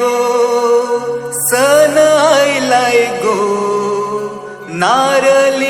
गो सनय लय गो नारलि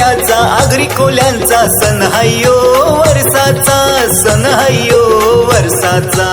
कोलीवाऱ्याचा आगरी कोल्यांचा सण हायो वर्षाचा सण हायो वर्षाचा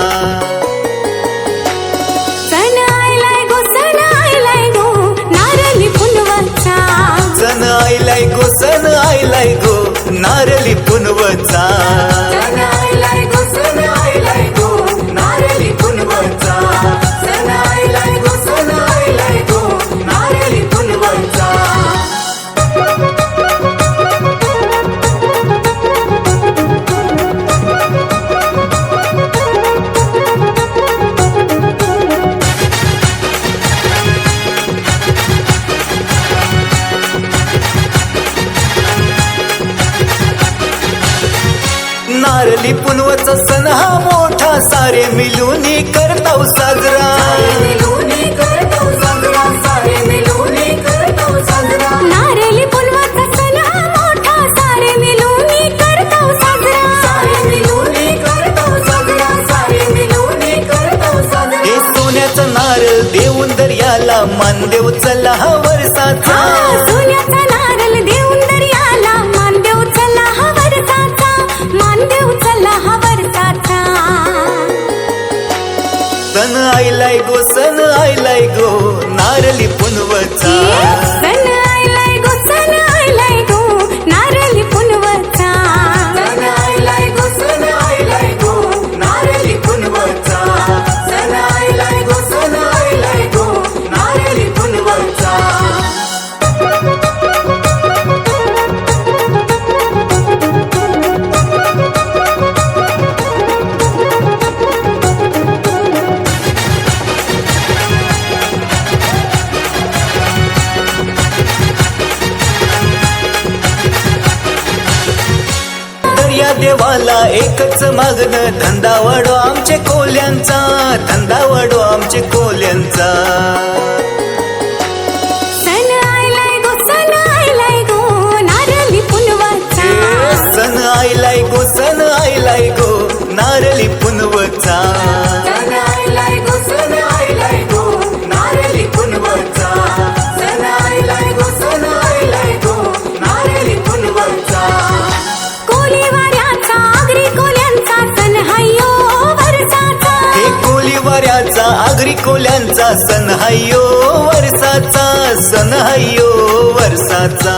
नारली पुनवचा सण हा मोठा सारे मिळून करताव साजरा. नारली पुनवाचा सण हा मोठा सारे मिलूनी करतो साजरा. सारे मिलूनी करतो साजरा सारे मिलूनी करतो साजरा. हे सोन्याचा नारळ देऊन दर्याला मानदेव चला हा वर्षाचा सन आयलाय गो सन आयलाय गो नारली पुनवचा. देवाला एकच मागणं धंदा वाढो आमचे कोल्यांचा धंदा वाढो आमचे कोल्यांचा. सण आयलाय गो सण आयलाय गो नारली पुनवचा खोल्यांचा सन सण हायो वर्षाचा सण हायो वर्षाचा.